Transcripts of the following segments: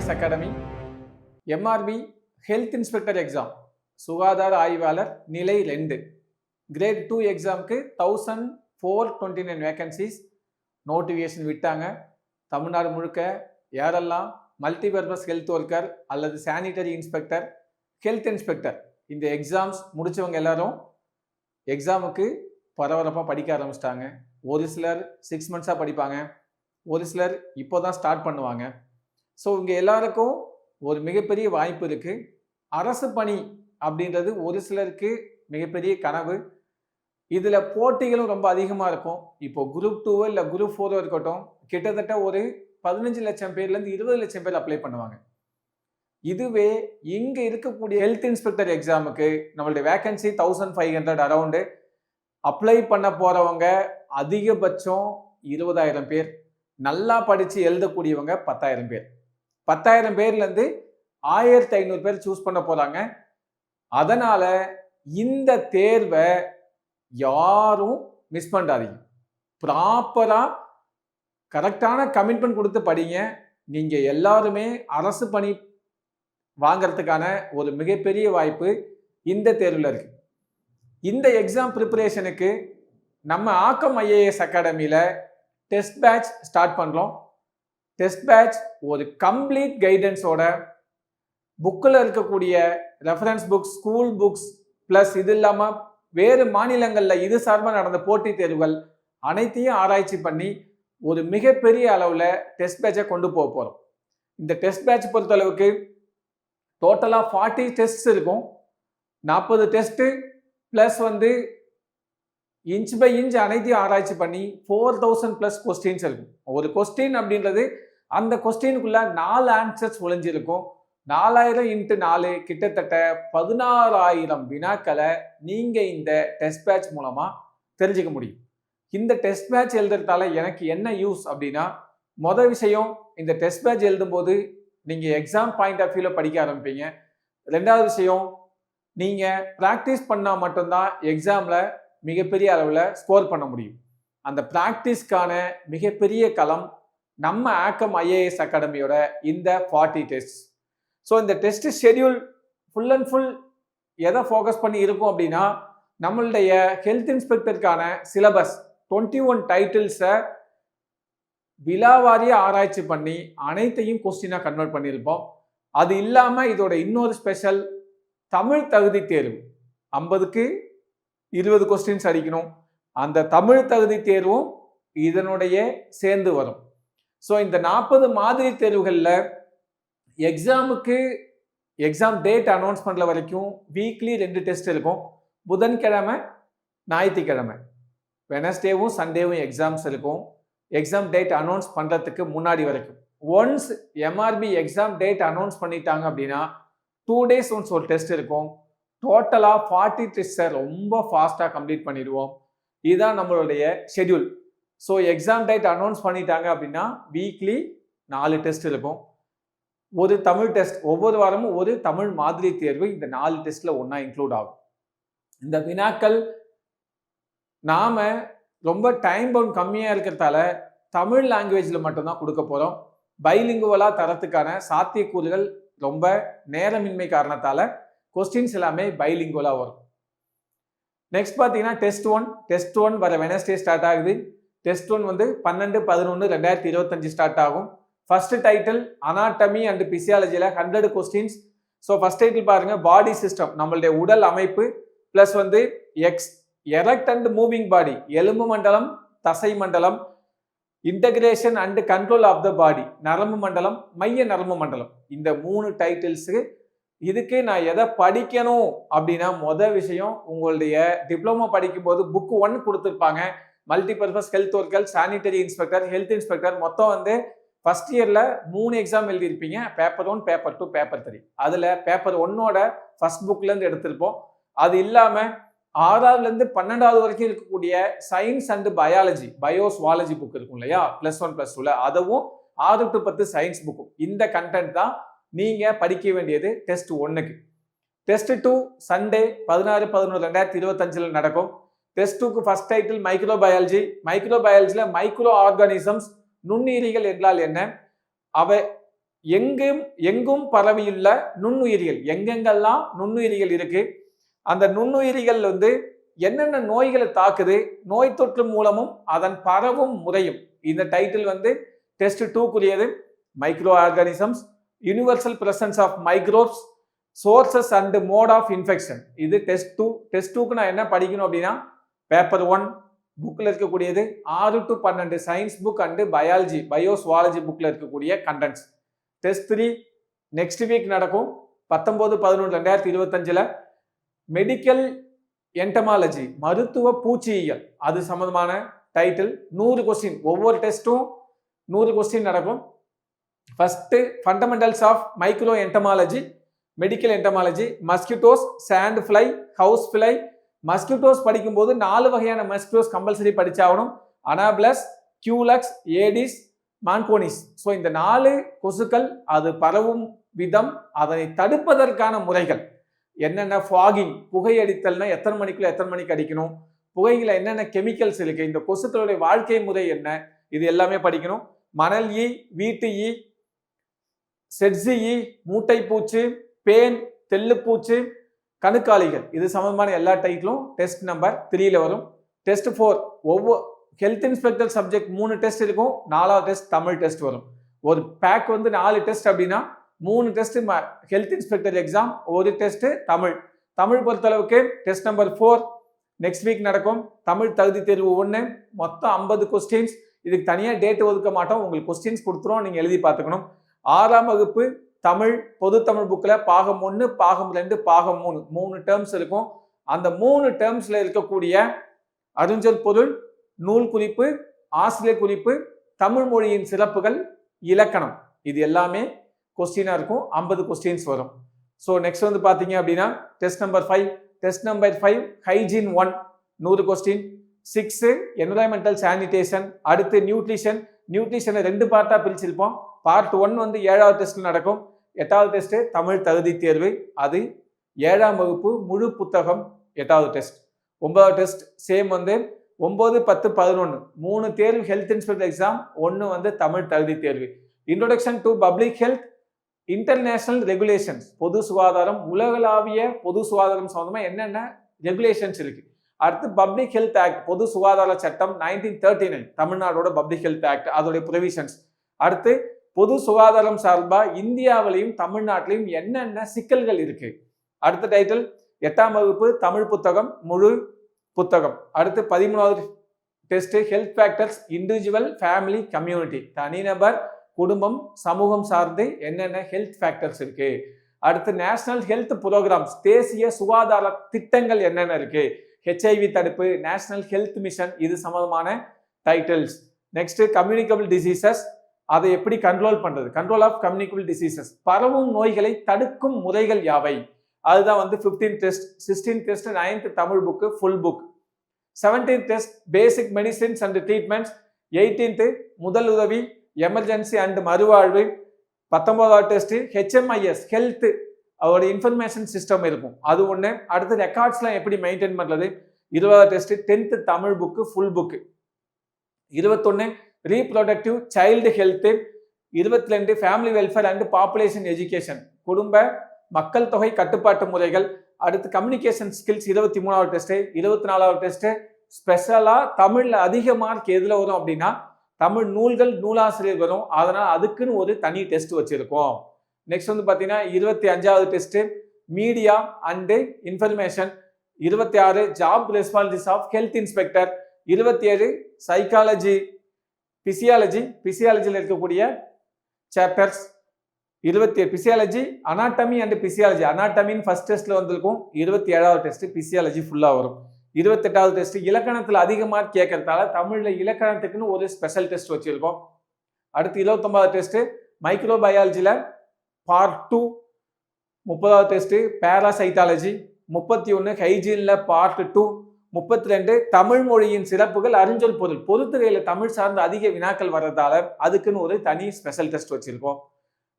IAS academy MRB health inspector exam சுகாதார ஆய்வாளர் நிலை ரெண்டு கிரேட் டூ எக்ஸாமுக்கு thousand four twenty nine vacancies notification விட்டாங்க. தமிழ்நாடு முழுக்க யாரெல்லாம் மல்டிபர்பஸ் ஹெல்த் ஒர்க்கர் அல்லது சானிட்டரி இன்ஸ்பெக்டர் ஹெல்த் இன்ஸ்பெக்டர் இந்த எக்ஸாம்ஸ் முடித்தவங்க எல்லாரும் எக்ஸாமுக்கு பரபரப்பாக படிக்க ஆரம்பிச்சிட்டாங்க. ஒரு சிலர் சிக்ஸ் மந்த்ஸாக படிப்பாங்க. ஒரு சிலர் இப்போ தான் ஸ்டார்ட் பண்ணுவாங்க. ஸோ இங்கே எல்லாருக்கும் ஒரு மிகப்பெரிய வாய்ப்பு இருக்குது அரசு பணி அப்படின்றது ஒரு சிலருக்கு மிகப்பெரிய கனவு. இதில் போட்டிகளும் ரொம்ப அதிகமாக இருக்கும். இப்போ குரூப் டூவோ இல்லை குரூப் ஃபோரோ இருக்கட்டும் கிட்டத்தட்ட ஒரு பதினஞ்சு லட்சம் பேர்லேருந்து இருபது லட்சம் பேர் அப்ளை பண்ணுவாங்க. இதுவே இங்கே இருக்கக்கூடிய ஹெல்த் இன்ஸ்பெக்டர் எக்ஸாமுக்கு நம்மளுடைய vacancy thousand five hundred around apply பண்ண போகிறவங்க அதிகபட்சம் இருபதாயிரம் பேர். நல்லா படித்து எழுதக்கூடியவங்க பத்தாயிரம் பேர். பத்தாயிரம் பேர்லேருந்து ஆயிரத்தி ஐநூறு பேர் சூஸ் பண்ண போகிறாங்க அதனால் இந்த தேர்வை யாரும் மிஸ் பண்ணாதீங்க. ப்ராப்பராக கரெக்டான கமிட்மெண்ட் கொடுத்து படிங்க. நீங்கள் எல்லாருமே அரசு பணி வாங்கிறதுக்கான ஒரு மிகப்பெரிய வாய்ப்பு இந்த தேர்வில் இருக்குது இந்த எக்ஸாம் ப்ரிப்பரேஷனுக்கு நம்ம ஆக்கம் ஐஏஎஸ் அகாடமியில் டெஸ்ட் பேட்ச் ஸ்டார்ட் பண்ணுறோம் டெஸ்ட் பேட்ச் ஒரு கம்ப்ளீட் கைடன்ஸோட புக்கில் இருக்கக்கூடிய reference books school books plus இது இல்லாமல் வேறு மாநிலங்களில் இது சார்பாக நடந்த போட்டித் தேர்வுகள் அனைத்தையும் ஆராய்ச்சி பண்ணி ஒரு மிகப்பெரிய அளவில் டெஸ்ட் பேட்சை கொண்டு போக போகிறோம் இந்த டெஸ்ட் பேட்ச் பொறுத்தளவுக்கு டோட்டலாக ஃபார்ட்டி டெஸ்ட்ஸ் இருக்கும். நாற்பது டெஸ்ட்டு ப்ளஸ் வந்து இன்ச் பை இன்ச் அனைத்தையும் ஆராய்ச்சி பண்ணி ஃபோர் தௌசண்ட் ப்ளஸ் கொஸ்டின்ஸ் இருக்கும். ஒரு கொஸ்டின் அப்படின்றது அந்த கொஸ்டினுக்குள்ள நாலு ஆன்சர்ஸ் ஒளிஞ்சிருக்கும். நாலாயிரம் இன்ட்டு நாலு கிட்டத்தட்ட பதினாறாயிரம் வினாக்களை நீங்கள் இந்த டெஸ்ட் பேட்ச் மூலமாக தெரிஞ்சுக்க முடியும். இந்த டெஸ்ட் பேட்ச் எழுதுறதால எனக்கு என்ன யூஸ் அப்படின்னா மொதல் விஷயம் இந்த டெஸ்ட் பேட்ச் எழுதும்போது நீங்கள் எக்ஸாம் பாயிண்ட் ஆஃப் வியூவில் படிக்க ஆரம்பிப்பீங்க. ரெண்டாவது விஷயம் நீங்கள் ப்ராக்டிஸ் பண்ணால் மட்டும்தான் எக்ஸாமில் மிகப்பெரிய அளவில் ஸ்கோர் பண்ண முடியும். அந்த ப்ராக்டிஸ்க்கான மிகப்பெரிய களம் நம்ம ஆக்கம் ஐஏஎஸ் அகாடமியோட இந்த ஃபார்ட்டி டெஸ்ட் ஸோ இந்த test schedule full and full எதை ஃபோக்கஸ் பண்ணி இருக்கும் அப்படின்னா நம்மளுடைய ஹெல்த் இன்ஸ்பெக்டருக்கான சிலபஸ் டுவெண்ட்டி ஒன் டைட்டில்ஸை விழாவாரியாக ஆராய்ச்சி பண்ணி அனைத்தையும் கொஸ்டினாக கன்வெர்ட் பண்ணியிருப்போம். அது இல்லாமல் இதோட இன்னொரு ஸ்பெஷல் தமிழ் தகுதி தேர்வு. ஐம்பதுக்கு இருபது கொஸ்டின்ஸ் அடிக்கணும். அந்த தமிழ் தகுதி தேர்வும் இதனுடைய சேர்ந்து வரும். ஸோ இந்த நாற்பது மாதிரி தேர்வுகளில் எக்ஸாமுக்கு எக்ஸாம் டேட் அனௌன்ஸ் பண்ணுற வரைக்கும் வீக்லி ரெண்டு டெஸ்ட் இருக்கும். புதன்கிழமை ஞாயிற்றுக்கிழமை. வெனஸ்டேவும் சண்டேவும் எக்ஸாம்ஸ் இருக்கும். எக்ஸாம் டேட் அனௌன்ஸ் பண்ணுறதுக்கு முன்னாடி வரைக்கும். Once MRB exam date announce பண்ணிட்டாங்க அப்படின்னா டூ டேஸ் ஒன்ஸ் ஒரு டெஸ்ட் இருக்கும். டோட்டலாக ஃபார்ட்டி டெஸ்ட்டை ரொம்ப ஃபாஸ்ட்டாக கம்ப்ளீட் பண்ணிடுவோம். இதுதான் நம்மளுடைய schedule so exam date announce பண்ணிட்டாங்க அப்படின்னா வீக்லி நாலு டெஸ்ட் இருக்கும். ஒரு தமிழ் டெஸ்ட் ஒவ்வொரு வாரமும் ஒரு தமிழ் மாதிரி தேர்வு இந்த நாலு டெஸ்ட்டில் ஒன்றா இன்க்ளூட் ஆகும். இந்த வினாக்கள் நாம் ரொம்ப டைம் பவுண்ட் கம்மியாக இருக்கிறதால தமிழ் லாங்குவேஜில் மட்டும்தான் கொடுக்க போகிறோம் பைலிங்குவலாக தரத்துக்கான சாத்தியக்கூறுகள் ரொம்ப நேரமின்மை காரணத்தால் கொஸ்டின்ஸ் எல்லாமே பைலிங்குவலாக வரும். நெக்ஸ்ட் பார்த்தீங்கன்னா டெஸ்ட் ஒன் டெஸ்ட் ஒன் வர வெனஸ்டே ஸ்டார்ட் ஆகுது. டெஸ்ட் ஒன் வந்து பன்னெண்டு பதினொன்று ரெண்டாயிரத்தி இருபத்தஞ்சு ஸ்டார்ட் ஆகும். First title anatomy and பிசியாலஜியில் hundred questions so first title பாருங்க பாடி சிஸ்டம் நம்மளுடைய உடல் அமைப்பு. ப்ளஸ் வந்து ex erect and moving body எலும்பு மண்டலம் தசை மண்டலம் integration and control of the body நரம்பு மண்டலம் மைய நரம்பு மண்டலம். இந்த மூணு டைட்டில்ஸுக்கு இதுக்கு நான் எதை படிக்கணும் அப்படின்னா மொதல் விஷயம் உங்களுடைய டிப்ளமோ படிக்கும்போது புக் ஒன் கொடுத்துருப்பாங்க. Multipurpose health worker sanitary inspector health inspector மொத்தம் வந்து ஃபர்ஸ்ட் இயரில் மூணு exam எழுதியிருப்பீங்க. Paper one paper two paper three அதில் பேப்பர் ஒன்னோட ஃபர்ஸ்ட் புக்லேருந்து எடுத்திருப்போம். அது இல்லாமல் ஆறாவதுலேருந்து பன்னெண்டாவது வரைக்கும் இருக்கக்கூடிய science and biology biozoology book இருக்கும் இல்லையா? ப்ளஸ் ஒன் ப்ளஸ் டூவில் அதுவும் ஆறு டு பத்து சயின்ஸ் புக்கும் இந்த கண்டென்ட் தான் நீங்கள் படிக்க வேண்டியது டெஸ்ட் ஒன்றுக்கு டெஸ்ட் டூ சண்டே பதினாறு பதினொன்று ரெண்டாயிரத்தி இருபத்தஞ்சில் நடக்கும். டெஸ்ட் டூக்கு ஃபர்ஸ்ட் டைட்டில் மைக்ரோ பயாலஜி மைக்ரோ பயாலஜியில் மைக்ரோ ஆர்கானிசம்ஸ் நுண்ணுயிரிகள் என்றால் என்ன? அவை எங்கும் எங்கும் பரவியுள்ள நுண்ணுயிரிகள். எங்கெங்கெல்லாம் நுண்ணுயிரிகள் இருக்கு? அந்த நுண்ணுயிரிகள் வந்து என்னென்ன நோய்களை தாக்குது? நோய் தொற்று மூலமும் அதன் பரவும் முறையும். இந்த டைட்டில் வந்து test டூக்குரியது microorganisms universal presence of microbes sources and mode of infection இது டெஸ்ட் டூ டெஸ்ட் டூக்கு நான் என்ன படிக்கணும் அப்படின்னா பேப்பர் ஒன் புக்கில் இருக்கக்கூடியது ஆறு டு பன்னெண்டு science book and biology biozoology புக்கில் இருக்கக்கூடிய contents test three next week நடக்கும். பத்தொம்போது பதினொன்று ரெண்டாயிரத்தி இருபத்தஞ்சில் மெடிக்கல் என்டமாலஜி மருத்துவ பூச்சியியல். அது சம்மந்தமான டைட்டில் நூறு கொஸ்டின் ஒவ்வொரு டெஸ்ட்டும் நூறு கொஸ்டின் நடக்கும். First fundamentals of micro entomology medical entomology mosquitoes sand fly house fly mosquitoes படிக்கும்போது நாலு வகையான mosquitoes compulsory படிச்சாகணும். Anopheles Culex Aedes Mansonia so இந்த நாலு கொசுக்கள் அது பரவும் விதம் அதனை தடுப்பதற்கான முறைகள். என்னென்ன ஃபாகிங் புகையடித்தல்னா எத்தனை மணிக்குள்ள எத்தனை மணிக்கு அடிக்கணும்? புகையில் என்னென்ன கெமிக்கல்ஸ் இருக்கு? இந்த கொசுக்களுடைய வாழ்க்கை முறை என்ன? இது எல்லாமே படிக்கணும். மணல் ஈ வீட்டு ஈ செட்ஸி ஈ மூட்டை பேன் தெல்லுப்பூச்சு கணுக்காளிகள் இது சம்பந்தமான எல்லா டைட்டிலும் டெஸ்ட் நம்பர் த்ரீல வரும். டெஸ்ட் ஃபோர் ஒவ்வொரு ஹெல்த் இன்ஸ்பெக்டர் சப்ஜெக்ட் மூணு டெஸ்ட் இருக்கும் நாலாவது டெஸ்ட் தமிழ் டெஸ்ட் வரும். ஒரு பேக் வந்து நாலு டெஸ்ட் அப்படின்னா மூணு டெஸ்ட் ஹெல்த் இன்ஸ்பெக்டர் எக்ஸாம் ஒரு டெஸ்ட் தமிழ். தமிழ் பொறுத்தளவுக்கு test number four next week நடக்கும். தமிழ் தகுதி தேர்வு ஒன்று மொத்தம் ஐம்பது கொஸ்டின்ஸ் இதுக்கு தனியாக டேட் ஒதுக்க மாட்டோம். உங்களுக்கு கொஸ்டின்ஸ் கொடுத்துரும் நீங்கள் எழுதி பார்த்துக்கணும். ஆறாம் வகுப்பு தமிழ் பொது தமிழ் புக்கில் பாகம் ஒன்று பாகம் ரெண்டு பாகம் மூணு. மூணு டேர்ம்ஸ் இருக்கும். அந்த மூணு டேர்ம்ஸில் இருக்கக்கூடிய அருஞ்சொல் பொருள் நூல் குறிப்பு ஆசிரியர் குறிப்பு தமிழ் மொழியின் சிறப்புகள் இலக்கணம். இது எல்லாமே கொஸ்டினாக இருக்கும். ஐம்பது கொஸ்டின்ஸ் வரும். ஸோ நெக்ஸ்ட் வந்து பார்த்தீங்க அப்படின்னா test number five test number five hygiene one நூறு கொஸ்டின் சிக்ஸு என்வரான்மெண்டல் சானிடேஷன் அடுத்து நியூட்ரிஷன் நியூட்ரிஷனை ரெண்டு பார்ட்டாக பிரிச்சிருப்போம். பார்ட் ஒன் வந்து ஏழாவது டெஸ்ட்டில் நடக்கும். எட்டாவது டெஸ்ட்டு தமிழ் தகுதி தேர்வு. அது ஏழாம் வகுப்பு முழு புத்தகம் எட்டாவது டெஸ்ட் ஒன்பதாவது டெஸ்ட் சேம் வந்து ஒம்பது பத்து பதினொன்று மூணு தேர்வு ஹெல்த் இன்ஸ்பெக்டர் எக்ஸாம் ஒன்று வந்து தமிழ் தகுதி தேர்வு. Introduction to public health international regulations பொது சுகாதாரம் உலகளாவிய பொது சுகாதாரம் சம்மந்தமாக என்னென்ன ரெகுலேஷன்ஸ் இருக்குது அடுத்து பப்ளிக் ஹெல்த் ஆக்ட் பொது சுகாதார சட்டம் நைன்டீன் தேர்ட்டி நைன் தமிழ்நாடோட பப்ளிக் ஹெல்த் ஆக்ட் அதோடைய ப்ரொவிஷன்ஸ் அடுத்து பொது சுகாதாரம் சார்பாக இந்தியாவிலையும் தமிழ்நாட்டிலையும் என்னென்ன சிக்கல்கள் இருக்கு? அடுத்த டைட்டில் எட்டாம் வகுப்பு தமிழ் புத்தகம் முழு புத்தகம். அடுத்து பதிமூணாவது test health factors individual family community தனிநபர் குடும்பம் சமூகம் சார்ந்து என்னென்ன ஹெல்த் ஃபேக்டர்ஸ் இருக்கு? அடுத்து நேஷனல் ஹெல்த் ப்ரோக்ராம்ஸ் தேசிய சுகாதார திட்டங்கள் என்னென்ன இருக்கு? ஹெச்ஐவி தடுப்பு நேஷனல் ஹெல்த் மிஷன் இது சம்பந்தமான டைட்டில்ஸ் நெக்ஸ்ட் கம்யூனிகபிள் டிசீசஸ் அதை எப்படி கண்ட்ரோல் பண்றது? கண்ட்ரோல் ஆஃப் கம்யூனிகபிள் டிசீசஸ் பரவும் நோய்களை தடுக்கும் முறைகள் யாவை? அதுதான் வந்து fifteen test sixteen test ninth Tamil book full book seventeen test basic medicines and treatments eighteenth முதல் உதவி எமர்ஜென்சி அண்ட் மறுவாழ்வு. பத்தொன்பதாவது டெஸ்ட் ஹெச்எம்ஐஎஸ் ஹெல்த் அவரோட இன்ஃபர்மேஷன் சிஸ்டம் இருக்கும். அது ஒன்று அடுத்து ரெக்கார்ட்ஸ்லாம் எப்படி மெயின்டைன் பண்ணுறது இருபதாவது test tenth Tamil book full book இருபத்தொன்று ரீப்ரொடக்டிவ் சைல்டு ஹெல்த்து இருபத்தி ரெண்டு family welfare and population education குடும்ப மக்கள் தொகை கட்டுப்பாட்டு முறைகள். அடுத்து கம்யூனிகேஷன் ஸ்கில்ஸ் இருபத்தி மூணாவது டெஸ்ட்டு இருபத்தி நாலாவது டெஸ்ட்டு ஸ்பெஷலாக தமிழில் அதிக மார்க் எதில் வரும் அப்படின்னா தமிழ் நூல்கள் நூலாசிரியர் வரும். அதனால் அதுக்குன்னு ஒரு தனி டெஸ்ட் வச்சுருக்கோம். நெக்ஸ்ட் வந்து பார்த்தீங்கன்னா இருபத்தி அஞ்சாவது டெஸ்ட்டு மீடியா அண்டு இன்ஃபர்மேஷன் இருபத்தி ஆறு job responsibilities of health inspector இருபத்தி ஏழு சைக்காலஜி பிசியாலஜி பிசியாலஜியில் இருக்கக்கூடிய சாப்டர்ஸ் இருபத்தி ஏழு பிசியாலஜி அனாட்டமி அண்ட் பிசியாலஜி அனாட்டமின்னு ஃபர்ஸ்ட் டெஸ்ட்டில் வந்திருக்கும். இருபத்தி ஏழாவது டெஸ்ட் பிசியாலஜி ஃபுல்லாக வரும். இருபத்தெட்டாவது டெஸ்ட் இலக்கணத்தில் அதிகமாக கேட்கறதால தமிழில் இலக்கணத்துக்குன்னு ஒரு ஸ்பெஷல் டெஸ்ட் வச்சுருக்கோம். அடுத்து இருபத்தொம்பதாவது டெஸ்ட்டு மைக்ரோபயாலஜியில் பார்ட் டூ முப்பதாவது டெஸ்ட்டு பேராசைட்டாலஜி முப்பத்தி ஒன்று ஹைஜீனில் பார்ட் டூ முப்பத்தி ரெண்டு தமிழ் மொழியின் சிறப்புகள் அறிஞ்சொல் பொருள். பொதுத்துறையில் தமிழ் சார்ந்த அதிக வினாக்கள் வர்றதால அதுக்குன்னு ஒரு தனி ஸ்பெஷல் டெஸ்ட் வச்சுருக்கோம்.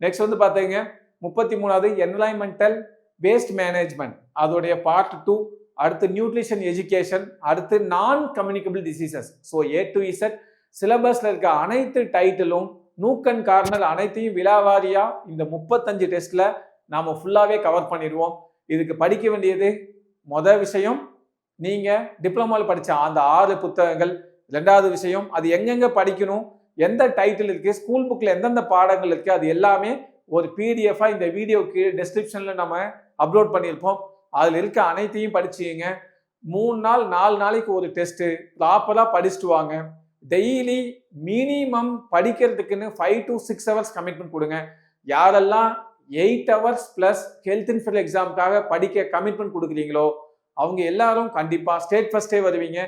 நெக்ஸ்ட் வந்து பார்த்தீங்க முப்பத்தி மூணாவது என்வரான்மெண்டல் வேஸ்ட் மேனேஜ்மெண்ட் அதோடைய பார்ட் டூ அடுத்து நியூட்ரிஷன் எஜுகேஷன் அடுத்து non communicable diseases so A to Z சிலபஸில் இருக்க அனைத்து டைட்டிலும் நூக்கன் கார்னர் அனைத்தையும் விழாவாரியாக இந்த முப்பத்தஞ்சு டெஸ்ட்டில் நாம் ஃபுல்லாகவே கவர் பண்ணிடுவோம். இதுக்கு படிக்க வேண்டியது மொதல் விஷயம் நீங்கள் டிப்ளமாவில் படித்த அந்த ஆறு புத்தகங்கள் ரெண்டாவது விஷயம் அது எங்கெங்கே படிக்கணும் எந்த டைட்டில் இருக்குது ஸ்கூல் புக்கில் எந்தெந்த பாடங்கள் இருக்குது அது எல்லாமே ஒரு பிடிஎஃபாக இந்த வீடியோக்கு டிஸ்கிரிப்ஷனில் நம்ம அப்லோட் பண்ணியிருப்போம். அதில் இருக்க அனைத்தையும் படிச்சுங்க மூணு நாள் நாலு நாளைக்கு ஒரு டெஸ்ட்டு ப்ராப்பராக படிச்சுட்டு வாங்க. Daily minimum படிக்கிறதுக்குன்னு five to six hours commitment கொடுங்க. யாரெல்லாம் எயிட் ஹவர்ஸ் ப்ளஸ் ஹெல்த் இன்ஃபர் எக்ஸாமுக்காக படிக்க கமிட்மெண்ட் கொடுக்குறீங்களோ அவங்க எல்லாரும் கண்டிப்பாக ஸ்டேட் ஃபஸ்ட்டே வருவீங்க.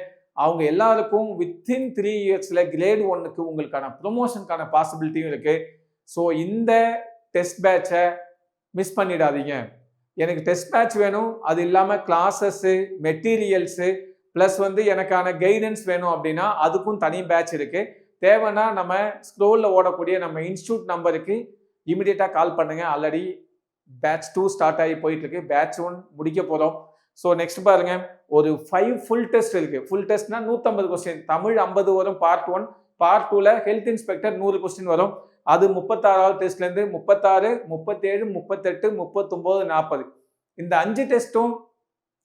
அவங்க எல்லாருக்கும் வித்தின் த்ரீ இயர்ஸில் கிரேட் ஒன்னுக்கு உங்களுக்கான ப்ரொமோஷனுக்கான பாசிபிலிட்டியும் இருக்குது ஸோ இந்த டெஸ்ட் பேட்சை மிஸ் பண்ணிடாதீங்க. எனக்கு டெஸ்ட் பேட்ச் வேணும். அது இல்லாமல் கிளாஸஸ்ஸு மெட்டீரியல்ஸு ப்ளஸ் வந்து எனக்கான கைடன்ஸ் வேணும் அப்படின்னா அதுக்கும் தனி பேட்ச் இருக்குது தேவைன்னா நம்ம ஸ்க்ரோலில் ஓடக்கூடிய நம்ம இன்ஸ்டியூட் நம்பருக்கு இமிடியேட்டாக கால் பண்ணுங்கள் ஆல்ரெடி பேட்ச் டூ ஸ்டார்ட் ஆகி போயிட்டுருக்கு பேட்ச் ஒன் முடிக்க போகிறோம் ஸோ நெக்ஸ்ட் பாருங்க. ஒரு ஃபைவ் ஃபுல் டெஸ்ட் இருக்கு. ஃபுல் டெஸ்ட்னா நூற்றம்பது கொஸ்டின் தமிழ் ஐம்பது வரும் பார்ட் ஒன் பார்ட் டூவில் ஹெல்த் இன்ஸ்பெக்டர் நூறு கொஸ்டின் வரும். அது முப்பத்தாறாவது டெஸ்ட்லேருந்து முப்பத்தாறு முப்பத்தேழு முப்பத்தெட்டு முப்பத்தொம்போது நாற்பது இந்த அஞ்சு டெஸ்ட்டும்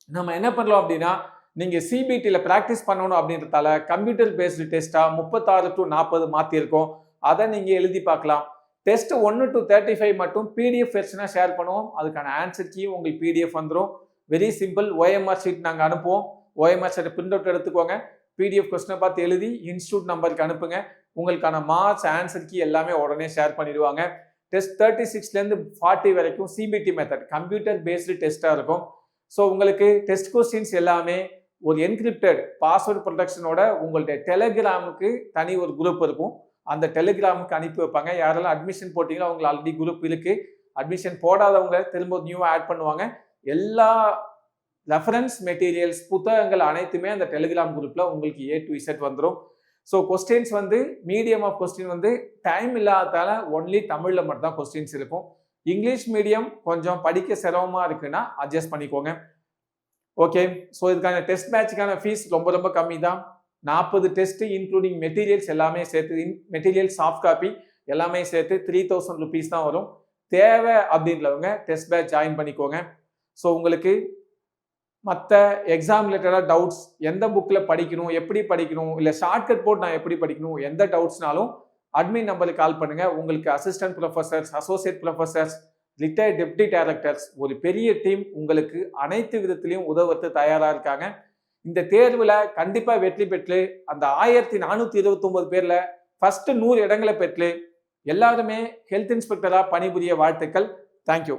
நம்ம என்ன பண்ணலாம் அப்படின்னா நீங்கள் சிபிடியில் ப்ராக்டிஸ் பண்ணணும் அப்படின்றதால கம்ப்யூட்டர் பேஸ்டு டெஸ்ட்டாக முப்பத்தாறு டு நாற்பது மாற்றிருக்கோம் அதை நீங்கள் எழுதி பார்க்கலாம். டெஸ்ட் ஒன்று டு தேர்ட்டி ஃபைவ் மட்டும் பிடிஎஃப் வெர்ஷனாக ஷேர் பண்ணுவோம். அதுக்கான ஆன்சர் கீ உங்களுக்கு பிடிஎஃப் வந்துடும் வெரி சிம்பிள் ஓஎம்ஆர் ஷீட் நாங்கள் அனுப்புவோம். ஓஎம்ஆர் ஷீட் பிரிண்ட் அவுட் எடுத்துக்கோங்க. பிடிஎஃப் கொஸ்டினை பார்த்து எழுதி இன்ஸ்டியூட் நம்பருக்கு அனுப்புங்க. உங்களுக்கான மார்க்ஸ் ஆன்சர் கீ எல்லாமே உடனே ஷேர் பண்ணிடுவாங்க. டெஸ்ட் தேர்ட்டி சிக்ஸ்லேருந்து ஃபார்ட்டி வரைக்கும் சிபிடி மெத்தட் கம்ப்யூட்டர் பேஸ்டு டெஸ்ட்டாக இருக்கும். ஸோ உங்களுக்கு டெஸ்ட் கொஸ்டின்ஸ் எல்லாமே ஒரு என்கிரிப்டட் பாஸ்வேர்ட் ப்ரொடக்ஷனோட உங்கள்கிட்ட டெலிகிராமுக்கு தனி ஒரு குரூப் இருக்கும். அந்த டெலிகிராமுக்கு அனுப்பி வைப்பாங்க. யாரெல்லாம் அட்மிஷன் போட்டிங்களோ அவங்களுக்கு ஆல்ரெடி குரூப் இருக்குது அட்மிஷன் போடாதவங்க திரும்ப நியூவாக ஆட் பண்ணுவாங்க. எல்லா ரெஃபரன்ஸ் மெட்டீரியல்ஸ் புத்தகங்கள் அனைத்துமே அந்த டெலிகிராம் குரூப்பில் உங்களுக்கு ஏ டு இசட் வந்துடும் ஸோ கொஸ்டின்ஸ் வந்து மீடியம் ஆஃப் கொஸ்டின் வந்து டைம் இல்லாததால் ஒன்லி தமிழில் மட்டும்தான் கொஸ்டின்ஸ் இருக்கும். இங்கிலீஷ் மீடியம் கொஞ்சம் படிக்க சிரமமாக இருக்குன்னா அட்ஜஸ்ட் பண்ணிக்கோங்க. ஓகே ஸோ இதுக்கான டெஸ்ட் பேட்சுக்கான ஃபீஸ் ரொம்ப ரொம்ப கம்மி தான் நாற்பது டெஸ்ட் இன்க்ளூடிங் மெட்டீரியல்ஸ் எல்லாமே சேர்த்து மெட்டீரியல் சாஃப்ட் காப்பி எல்லாமே சேர்த்து த்ரீ தௌசண்ட் ருபீஸ் தான் வரும். தேவை அப்படின்றவங்க டெஸ்ட் பேட்ச் ஜாயின் பண்ணிக்கோங்க. ஸோ உங்களுக்கு மற்ற எக்ஸாம் ரிலேட்டடாக டவுட்ஸ் எந்த புக்கில் படிக்கணும் எப்படி படிக்கணும் இல்லை ஷார்ட்கட் போர்ட் நான் எப்படி படிக்கணும் எந்த டவுட்ஸ்னாலும் அட்மின் நம்பருக்கு கால் பண்ணுங்கள் உங்களுக்கு assistant professors associate professors retired deputy directors ஒரு பெரிய டீம் உங்களுக்கு அனைத்து விதத்திலையும் உதவுறது தயாராக இருக்காங்க. இந்த தேர்வில் கண்டிப்பாக வெற்றி பெற்று அந்த ஆயிரத்தி நானூற்றி இருபத்தொம்போது பேரில் ஃபஸ்ட்டு நூறு இடங்களை பெற்று எல்லாருமே ஹெல்த் இன்ஸ்பெக்டராக பணிபுரிய வாழ்த்துக்கள். தேங்க்யூ